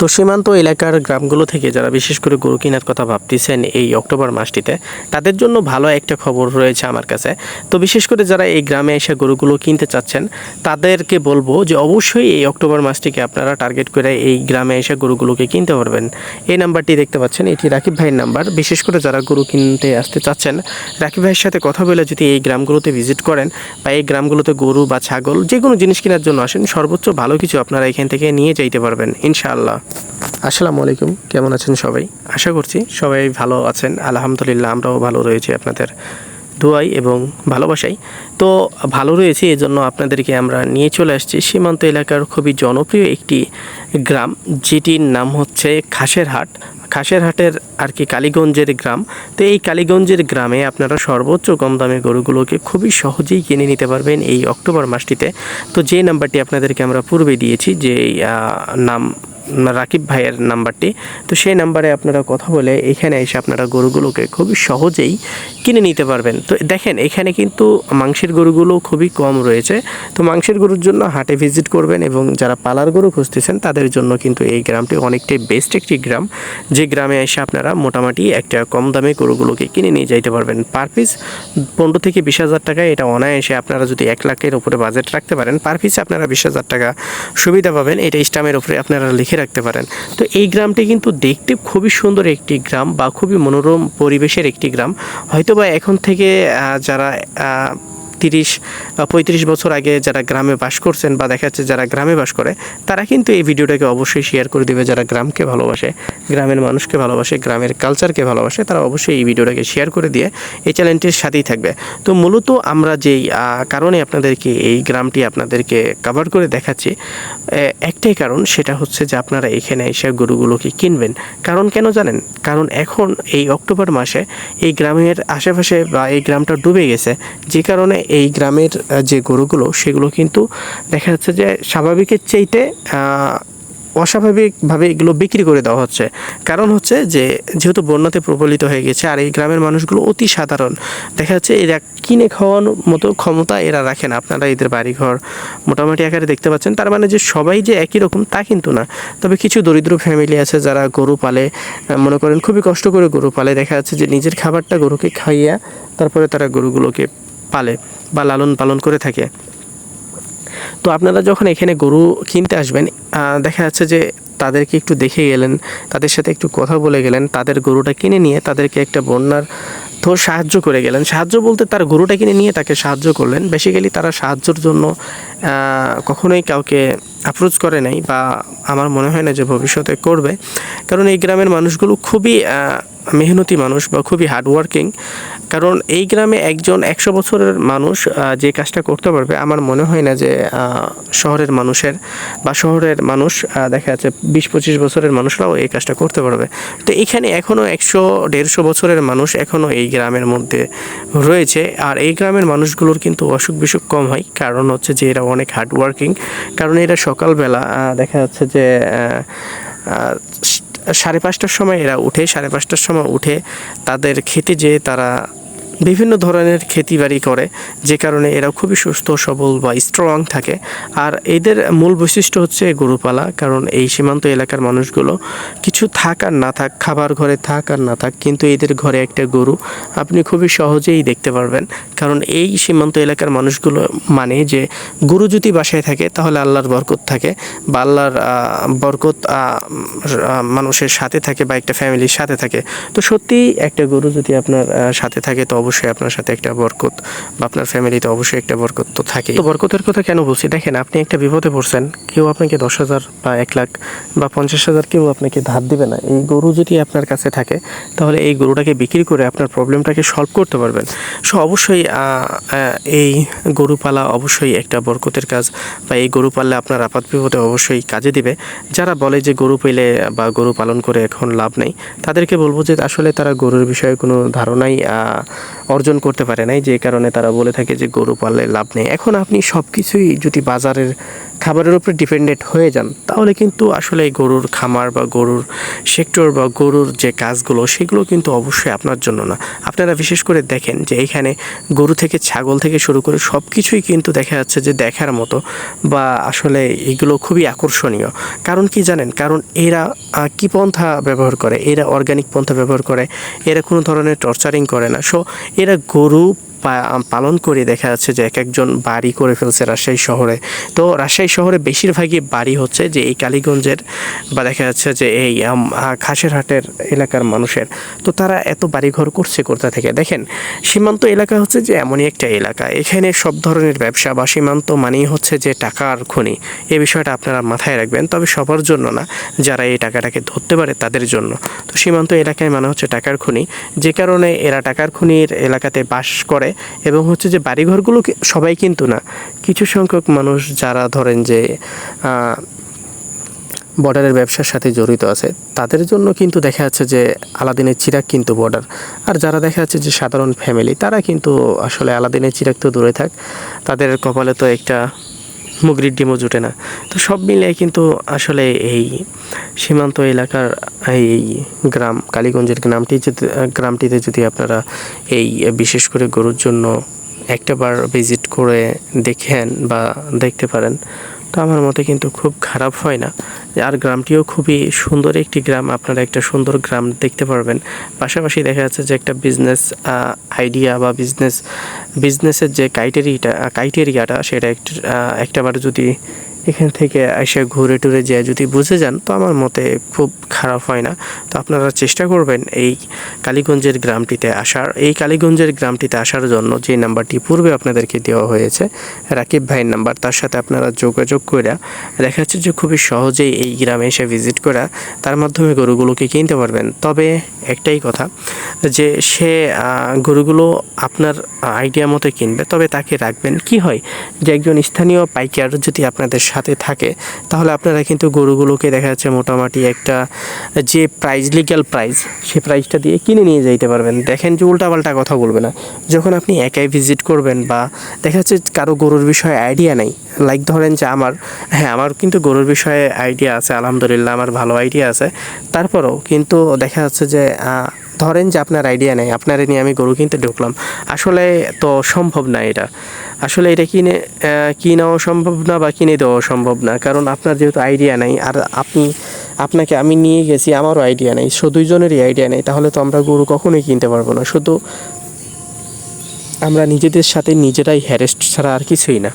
তো সীমান্ত এলাকার গ্রামগুলো থেকে যারা বিশেষ করে গরু কেনার কথা ভাবতেছেন এই অক্টোবর মাসটিতে, তাদের জন্য ভালো একটা খবর রয়েছে আমার কাছে। তো বিশেষ করে যারা এই গ্রামে এসে গরুগুলো কিনতে চাচ্ছেন, তাদেরকে বলব যে অবশ্যই এই অক্টোবর মাসটিকে আপনারা টার্গেট করে এই গ্রামে এসে গরুগুলোকে কিনতে পারবেন। এই নাম্বারটি দেখতে পাচ্ছেন, এটি রাকিব ভাইয়ের নাম্বার। বিশেষ করে যারা গরু কিনতে আসতে চাচ্ছেন, রাকিব ভাইয়ের সাথে কথা বলে যদি এই গ্রামগুলোতে ভিজিট করেন বা এই গ্রামগুলোতে গরু বা ছাগল যে কোনো জিনিস কেনার জন্য আসেন, সর্বোচ্চ ভালো কিছু আপনারা এখান থেকে নিয়ে যাইতে পারবেন, ইনশাআল্লাহ। আসসালামু আলাইকুম কেমন আছেন সবাই? আশা করছি সবাই ভালো আছেন। আলহামদুলিল্লাহ, আমরাও ভালো রয়েছি আপনাদের দোয়াই এবং ভালোবাসাই তো ভালো রয়েছে এই জন্য আপনাদেরকে আমরা নিয়ে চলে আসছি। সীমান্ত এলাকার খুবই জনপ্রিয় একটি গ্রাম, যেটির নাম হচ্ছে খাসের হাট খাসের হাটের আর কি কালীগঞ্জের গ্রাম। তো এই কালীগঞ্জের গ্রামে আপনারা সর্বোচ্চ কম দামে গরুগুলোকে খুবই সহজেই কিনে নিতে পারবেন এই অক্টোবর মাসটিতে। তো যে নাম্বারটি আপনাদেরকে আমরা পূর্বে দিয়েছি, যে নাম রাকিব ভাইয়ের নাম্বারটি। তো সেই নাম্বারে আপনারা কথা বলে এখানে এসে আপনারা গরুগুলোকে খুবই সহজেই কিনে নিতে পারবেন। তো দেখেন, এখানে কিন্তু মাংসের গরুগুলো খুবই কম রয়েছে। তো মাংসের গরুর জন্য হাটে ভিজিট করবেন এবং যারা পালার গরু খুঁজতেছেন, তাদের জন্য কিন্তু এই গ্রামটি অনেকটাই বেস্ট একটি গ্রাম। যে গ্রামে এসে আপনারা মোটামুটি একটা কম দামে গরুগুলোকে কিনে নিয়ে যাইতে পারবেন। পার পিস পনেরো থেকে বিশ হাজার টাকায় এটা অনায়াসে আপনারা যদি এক লাখের উপরে বাজেট রাখতে পারেন পার পিসে আপনারা বিশ হাজার টাকা সুবিধা পাবেন। এটা স্টামের উপরে আপনারা লিখে রাখতে পারেন। তো এই গ্রামটি কিন্তু দেখতে খুবই সুন্দর একটি গ্রাম বা খুবই মনোরম পরিবেশের একটি গ্রাম। হয়তোবা এখন থেকে যারা তিরিশ পঁয়ত্রিশ বছর আগে যারা গ্রামে বাস করছেন বা দেখা যাচ্ছে যারা গ্রামে বাস করে, তারা কিন্তু এই ভিডিওটাকে অবশ্যই শেয়ার করে দেবে। যারা গ্রামকে ভালোবাসে, গ্রামের মানুষকে ভালোবাসে, গ্রামের কালচারকে ভালোবাসে, তারা অবশ্যই এই ভিডিওটাকে শেয়ার করে দিয়ে এই চ্যানেলটির সাথেই থাকবে। তো মূলত আমরা যেই কারণে আপনাদেরকে এই গ্রামটি আপনাদেরকে কভার করে দেখাচ্ছি একটাই কারণ সেটা হচ্ছে যে আপনারা এখানে এসে গরুগুলোকে কিনবেন। কারণ কেন জানেন? কারণ এখন এই অক্টোবর মাসে এই গ্রামের আশেপাশে বা এই গ্রামটা ডুবে গেছে। যে কারণে এই গ্রামের যে গরুগুলো, সেগুলো কিন্তু দেখা যাচ্ছে যে স্বাভাবিকের চাইতে অস্বাভাবিকভাবে এগুলো বিক্রি করে দেওয়া হচ্ছে। কারণ হচ্ছে যে, যেহেতু বন্যাতে প্রবলিত হয়ে গেছে, আর এই গ্রামের মানুষগুলো অতি সাধারণ, দেখা যাচ্ছে এরা কিনে খাওয়ানোর মতো ক্ষমতা এরা রাখে না। আপনারা এদের বাড়িঘর মোটামুটি আকারে দেখতে পাচ্ছেন। তার মানে যে সবাই যে একই রকম, তা কিন্তু না। তবে কিছু দরিদ্র ফ্যামিলি আছে যারা গরু পালে মনে করেন খুবই কষ্ট করে গরু পালে। দেখা যাচ্ছে যে নিজের খাবারটা গরুকে খাইয়া, তারপরে তারা গরুগুলোকে পালে। বা লালন পালন করে থাকে। তো আপনারা যখন এখানে গরু কিনতে আসবেন দেখা যাচ্ছে যে তাদেরকে একটু দেখে গেলেন, তাদের সাথে একটু কথা বলে গেলেন, তাদের গরুটা কিনে নিয়ে তাদেরকে একটা বন্যার তো সাহায্য করে গেলেন। সাহায্য বলতে তার গরুটা কিনে নিয়ে তাকে সাহায্য করলেন। বেসিক্যালি তারা সাহায্যের জন্য কখনোই কাউকে অ্যাপ্রোচ করে নাই বা আমার মনে হয় না যে ভবিষ্যতে করবে। কারণ এই গ্রামের মানুষগুলো খুবই মেহনতি মানুষ বা খুবই হার্ডওয়ার্কিং কারণ এই গ্রামে একজন একশো বছরের মানুষ যে কাজটা করতে পারবে, আমার মনে হয় না যে শহরের মানুষের বা শহরের মানুষ দেখা যাচ্ছে বিশ পঁচিশ বছরের মানুষরাও এই কাজটা করতে পারবে। তো এখানে এখনও একশো দেড়শো বছরের মানুষ এখনও এই গ্রামের মধ্যে রয়েছে, আর এই গ্রামের মানুষগুলোর কিন্তু অসুখ বিসুখ কম হয়, কারণ হচ্ছে যে এরা অনেক হার্ডওয়ার্কিং কারণ এরা সকালবেলা দেখা যাচ্ছে যে সাড়ে পাঁচটার সময় এরা উঠে সাড়ে পাঁচটার সময় উঠে তাদের খেতে যেয়ে তারা বিভিন্ন ধরনের খেতিবাড়ি করে, যে কারণে এরা খুবই সুস্থ, সবল বা স্ট্রং থাকে। আর এদের মূল বৈশিষ্ট্য হচ্ছে গরুপালা, কারণ এই সীমান্ত এলাকার মানুষগুলো কিছু থাক আর না থাক, খাবার ঘরে থাক আর না থাক, কিন্তু এদের ঘরে একটা গরু আপনি খুবই সহজেই দেখতে পারবেন। কারণ এই সীমান্ত এলাকার মানুষগুলো মানে যে গরু যদি বাসায় থাকে, তাহলে আল্লাহর বরকত থাকে বা আল্লাহর বরকত মানুষের সাথে থাকে বা একটা ফ্যামিলির সাথে থাকে। তো সত্যিই একটা গরু যদি আপনার সাথে থাকে, তো অবশ্যই আপনার সাথে একটা বরকত বা আপনার ফ্যামিলিতে অবশ্যই একটা বরকত তো থাকে তো বরকতের কথা কেন বলছি? দেখেন, আপনি একটা বিপদে পড়ছেন, কেউ আপনাকে দশ হাজার বা এক লাখ বা পঞ্চাশ হাজার কেউ আপনাকে ধার দিবে না। এই গরু যদি আপনার কাছে থাকে, তাহলে এই গরুটাকে বিক্রি করে আপনার প্রবলেমটাকে সলভ করতে পারবেন। সো অবশ্যই এই গরু পালা অবশ্যই একটা বরকতের কাজ বা এই গরু পাললে আপনার আপাত বিপদে অবশ্যই কাজে দিবে। যারা বলে যে গরু পেলে বা গরু পালন করে এখন লাভ নেই, তাদেরকে বলব যে আসলে তারা গরুর বিষয়ে কোনো ধারণাই অর্জন করতে পারে নাই, যে কারণে তারা বলে থাকে যে গরু পাললে লাভ নেই। এখন আপনি সব কিছুই যদি বাজারের খাবারের উপরে ডিপেন্ডেন্ট হয়ে যান। তাহলে কিন্তু আসলে গরুর খামার বা গরুর সেক্টর বা গরুর যে কাজগুলো, সেগুলো কিন্তু অবশ্যই আপনার জন্য না। আপনারা বিশেষ করে দেখেন যে এখানে গরু থেকে ছাগল থেকে শুরু করে সব কিছুই কিন্তু দেখা যাচ্ছে যে দেখার মতো বা আসলে এগুলো খুবই আকর্ষণীয়। কারণ কি জানেন? কারণ এরা কি পন্থা ব্যবহার করে? এরা অর্গানিক পন্থা ব্যবহার করে, এরা কোনো ধরনের টর্চারিং করে না। সো এরা গরু পালন করে, দেখা যাচ্ছে যে এক একজন বাড়ি করে ফেলছে রাজশাহী শহরে। তো রাজশাহী শহরে বেশিরভাগই বাড়ি হচ্ছে যে এই কালীগঞ্জের বা দেখা যাচ্ছে যে এই খাসেরহাটের এলাকার মানুষের। তো তারা এত বাড়িঘর করছে কোথা থেকে? দেখেন, সীমান্ত এলাকা হচ্ছে যে এমনই একটা এলাকা। এখানে সব ধরনের ব্যবসা বা সীমান্ত মানেই হচ্ছে যে টাকার খনি। এ বিষয়টা আপনারা মাথায় রাখবেন, তবে সবার জন্য না। যারা এই টাকাটাকে ধরতে পারে তাদের জন্য। তো সীমান্ত এলাকায় মানে হচ্ছে টাকার খনি। যে কারণে এরা টাকার খনির এলাকাতে বাস করে এবং হচ্ছে যে বাড়িঘরগুলো সবাই কিন্তু না। কিছু সংখ্যক মানুষ যারা ধরেন যে বর্ডারের ব্যবসার সাথে জড়িত আছে, তাদের জন্য কিন্তু দেখা যাচ্ছে যে আলাদিনের চিরাক কিন্তু বর্ডার আর যারা দেখা যাচ্ছে যে সাধারণ ফ্যামিলি তারা কিন্তু আসলে আলাদিনের চিরাক তো দূরে থাক। তাদের কপালে তো একটা মুগরির ডিমও জুটে না। তো সব মিলিয়ে কিন্তু আসলে এই সীমান্ত এলাকার এই গ্রাম, কালীগঞ্জের গ্রামটি যদি, গ্রামটিতে যদি আপনারা এই বিশেষ করে গরুর জন্য একটাবার ভিজিট করে দেখেন বা দেখতে পারেন, তো আমার মতে কিন্তু খুব খারাপ হয় না। আর গ্রামটিও খুবই সুন্দর একটি গ্রাম। আপনারা একটা সুন্দর গ্রাম দেখতে পারবেন। পাশাপাশি দেখা যাচ্ছে যে একটা বিজনেস আইডিয়া বা বিজনেস বিজনেসের যে ক্রাইটেরিয়াটা ক্রাইটেরিয়াটা সেটা একটা একটাবার যদি এখান থেকে এসে ঘুরে টুরে যেয়ে যদি বুঝে যান, তো আমার মতে খুব খারাপ হয় না। তো আপনারা চেষ্টা করবেন এই কালীগঞ্জের গ্রামটিতে আসার। এই কালীগঞ্জের গ্রামটিতে আসার জন্য যে নাম্বারটি পূর্বে আপনাদেরকে দেওয়া হয়েছে, রাকিব ভাইয়ের নাম্বার, তার সাথে আপনারা যোগাযোগ করে দেখা যাচ্ছে যে খুবই সহজেই এই গ্রামে এসে ভিজিট করা তার মাধ্যমে গরুগুলোকে কিনতে পারবেন। তবে একটাই কথা, যে সে গরুগুলো আপনার আইডিয়া মতো কিনবে, তবে তাকে রাখবেন। কি হয়, যে একজন স্থানীয় পাইকার যদি আপনাদের সাথে থাকে, তাহলে আপনারা কিন্তু গরুগুলোকে দেখা যাচ্ছে মোটামুটি একটা যে প্রাইস লিগ্যাল প্রাইস সে প্রাইসটা দিয়ে কিনে নিয়ে যাইতে পারবেন। দেখেন যে উল্টাপাল্টা কথা বলবে না। যখন আপনি একাই ভিজিট করবেন বা দেখা যাচ্ছে কারও গরুর বিষয়ে আইডিয়া নেই লাইক ধরেন যে আমার হ্যাঁ আমার কিন্তু গরুর বিষয়ে আইডিয়া আছে, আলহামদুলিল্লাহ, আমার ভালো আইডিয়া আছে। তারপরেও কিন্তু দেখা যাচ্ছে যে ধরেন যে আপনার আইডিয়া নেই, আপনার নিয়ে আমি গরু কিনতে ঢুকলাম। আসলে তো সম্ভব না এটা। আসলে এটা কিনে কিনাও সম্ভব না বা কিনে দেওয়াও সম্ভব না। কারণ আপনার যেহেতু আইডিয়া নেই, আর আপনি, আপনাকে আমি নিয়ে গেছি, আমারও আইডিয়া নেই, সো দুইজনেরই আইডিয়া নেই, তাহলে তো আমরা গরু কখনোই কিনতে পারব না। শুধু আমরা নিজেদের সাথে নিজেরাই হ্যারেস্ট ছাড়া আর কিছুই না।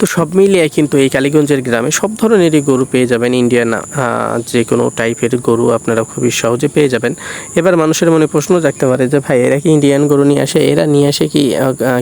তো সব মিলিয়ে কিন্তু এই কালীগঞ্জের গ্রামে সব ধরনেরই গরু পেয়ে যাবেন ইন্ডিয়ান যে কোনো টাইপের গরু আপনারা খুবই সহজে পেয়ে যাবেন। এবার মানুষের মনে প্রশ্ন রাখতে পারে যে, ভাই, এরা কি ইন্ডিয়ান গরু নিয়ে আসে? এরা নিয়ে আসে কি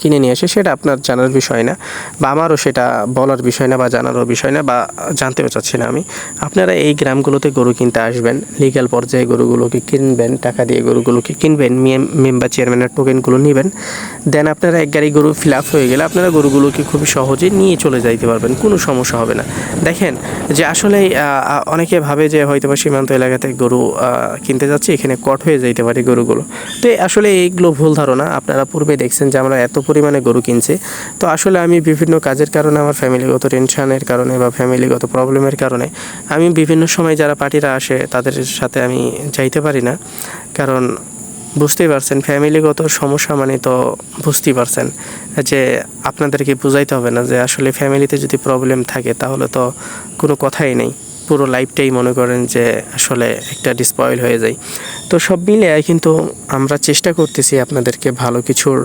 কিনে নিয়ে আসে? সেটা আপনার জানার বিষয় না, বা আমারও সেটা বলার বিষয় না, বা জানারও বিষয় না, বা জানতেও চাচ্ছি না আমি। আপনারা এই গ্রামগুলোতে গরু কিনতে আসবেন লিগ্যাল পর্যায়ে গরুগুলোকে কিনবেন, টাকা দিয়ে গরুগুলোকে কিনবেন মেম্বার চেয়ারম্যানের টোকেনগুলো নেবেন। দেন আপনারা এক গাড়ি গরু ফিল আপ হয়ে গেলে আপনারা গরুগুলোকে খুবই সহজে নিয়ে চলে যাইতে পারবেন, কোনো সমস্যা হবে না। দেখেন যে আসলে অনেকে ভাবে যে হয়তো বা সীমান্ত এলাকাতে গরু কিনতে যাচ্ছে, এখানে কট হয়ে যাইতে পারে গরুগুলো। তো আসলে এইগুলো ভুল ধারণা, আপনারা পূর্বে দেখছেন যে আমরা এত পরিমাণে গরু কিনছি। তো আসলে আমি বিভিন্ন কাজের কারণে, আমার ফ্যামিলিগত টেনশানের কারণে বা ফ্যামিলিগত প্রবলেমের কারণে, আমি বিভিন্ন সময় যারা পার্টিরা আসে, তাদের সাথে আমি যাইতে পারি না। কারণ বুঝতেই পারছেন ফ্যামিলিগত সমস্যা মানে তো বুঝতেই পারছেন যে আপনাদেরকে বুঝাইতে হবে না যে আসলে ফ্যামিলিতে যদি প্রবলেম থাকে তাহলে তো কোনো কথাই নেই। পুরো লাইফটাই মনে করেন যে আসলে একটা ডিসপয়েল হয়ে যায়। তো সব মিলে কিন্তু আমরা চেষ্টা করতেছি আপনাদেরকে ভালো কিছুর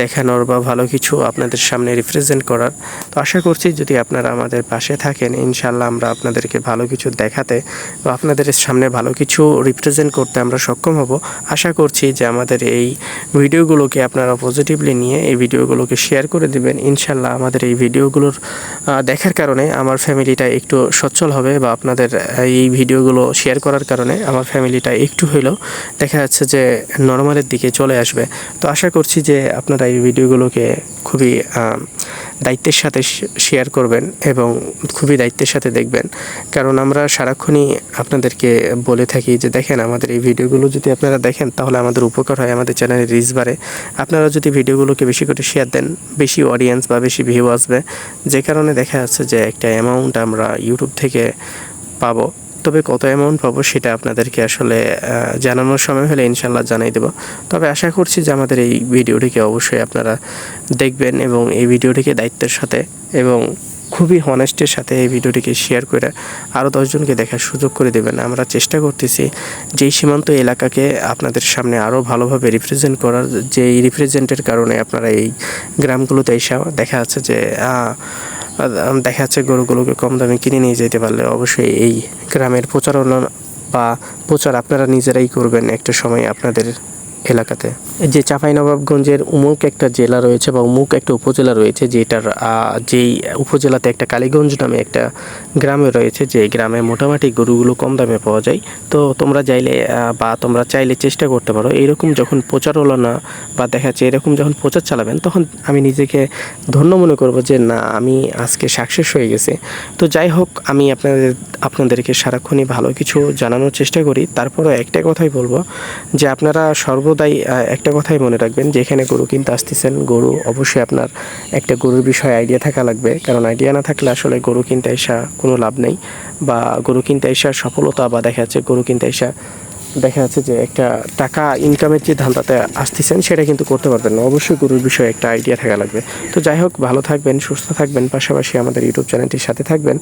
দেখানোর বা ভালো কিছু আপনাদের সামনে রিপ্রেজেন্ট করার। তো আশা করছি যদি আপনারা আমাদের পাশে থাকেন ইনশাল্লাহ আমরা আপনাদেরকে ভালো কিছু দেখাতে বা আপনাদের সামনে ভালো কিছু রিপ্রেজেন্ট করতে আমরা সক্ষম হব। আশা করছি যে আমাদের এই ভিডিওগুলোকে আপনারা পজিটিভলি নিয়ে এই ভিডিওগুলোকে শেয়ার করে দেবেন। ইনশাল্লাহ আমাদের এই ভিডিওগুলোর দেখার কারণে আমার ফ্যামিলিটা একটু সচ্ছল হবে বা আপনাদের এই ভিডিওগুলো শেয়ার করার কারণে আমার ফ্যামিলিটা একটু হলেও দেখা যাচ্ছে যে নর্মালের দিকে চলে আসবে। তো আশা করছি যে আপনারা আপনারা এই ভিডিওগুলোকে খুবই দায়িত্বের সাথে শেয়ার করবেন এবং খুবই দায়িত্বের সাথে দেখবেন। কারণ আমরা সারাক্ষণই আপনাদেরকে বলে থাকি যে, দেখেন, আমাদের এই ভিডিওগুলো যদি আপনারা দেখেন, তাহলে আমাদের উপকার হয়, আমাদের চ্যানেলের রিচ বাড়ে। আপনারা যদি ভিডিওগুলোকে বেশি করে শেয়ার দেন, বেশি অডিয়েন্স বা বেশি ভিউ আসবে, যে কারণে দেখা যাচ্ছে যে, একটা অ্যামাউন্ট আমরা ইউটিউব থেকে পাবো। তবে কত অ্যামাউন্ট পাবো সেটা আপনাদেরকে আসলে জানানোর সময় হলে ইনশাল্লাহ জানাই দেবো। তবে আশা করছি যে আমাদের এই ভিডিওটিকে অবশ্যই আপনারা দেখবেন এবং এই ভিডিওটিকে দায়িত্বের সাথে এবং খুবই হনেস্টের সাথে এই ভিডিওটিকে শেয়ার করে আরও দশজনকে দেখার সুযোগ করে দেবেন। আমরা চেষ্টা করতেছি যেই সীমান্ত এলাকাকে আপনাদের সামনে আরও ভালোভাবে রিপ্রেজেন্ট করার, যে রিপ্রেজেন্টের কারণে আপনারা এই গ্রামগুলোতে এসে দেখা যাচ্ছে যে দেখা যাচ্ছে গরুগুলোকে কম দামে কিনে নিয়ে যেতে পারলে অবশ্যই এই গ্রামের প্রচারণা বা প্রচার আপনারা নিজেরাই করবেন একটা সময় আপনাদের এলাকাতে। যে চাঁপাইনবাবগঞ্জের উমুক একটা জেলা রয়েছে বা উমুক একটা উপজেলা রয়েছে যেটার যেই উপজেলাতে একটা কালীগঞ্জ নামে একটা গ্রামে রয়েছে, যে গ্রামে মোটামুটি গরুগুলো কম দামে পাওয়া যায়। তো তোমরা চাইলে বা তোমরা চাইলে চেষ্টা করতে পারো। এরকম যখন প্রচার হলো না বা দেখা যাচ্ছে এরকম যখন প্রচার চালাবেন, তখন আমি নিজেকে ধন্য মনে করব যে না, আমি আজকে সাকসেস হয়ে গেছি। তো যাই হোক, আমি আপনাদের, আপনাদেরকে সারাক্ষণই ভালো কিছু জানানোর চেষ্টা করি। তারপরও একটা কথাই বলব যে আপনারা সর্বদাই একটা কথাই মনে রাখবেন যে এখানে গরু কিনতে আসতেছেন, গরু অবশ্যই আপনার একটা গরুর বিষয়ে আইডিয়া থাকা লাগবে। কারণ আইডিয়া না থাকলে আসলে গরু কিনতে আসা কোনো লাভ নেই, বা গরু কিনতে আসা সফলতা বা দেখা যাচ্ছে গরু কিনতে আসা দেখা যাচ্ছে যে একটা টাকা ইনকামের যে ধান্দাতে আসতেছেন, সেটা কিন্তু করতে পারবেন না। অবশ্যই গরুর বিষয়ে একটা আইডিয়া থাকা লাগবে। তো যাই হোক, ভালো থাকবেন, সুস্থ থাকবেন, পাশাপাশি আমাদের ইউটিউব চ্যানেলটির সাথে থাকবেন।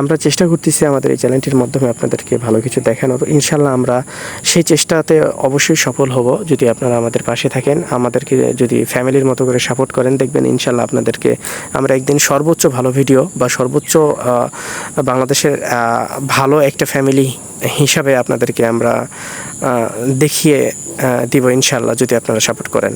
আমরা চেষ্টা করতেছি আমাদের এই চ্যানেলটির মাধ্যমে আপনাদেরকে ভালো কিছু দেখানোর। ইনশাল্লাহ আমরা সেই চেষ্টাতে অবশ্যই সফল হব, যদি আপনারা আমাদের পাশে থাকেন। আমাদেরকে যদি ফ্যামিলির মতো করে সাপোর্ট করেন, দেখবেন ইনশাল্লাহ আপনাদেরকে আমরা একদিন সর্বোচ্চ ভালো ভিডিও বা সর্বোচ্চ বাংলাদেশের ভালো একটা ফ্যামিলি হিসাবে আপনাদেরকে আমরা দেখিয়ে দিব ইনশাল্লাহ যদি আপনারা সাপোর্ট করেন।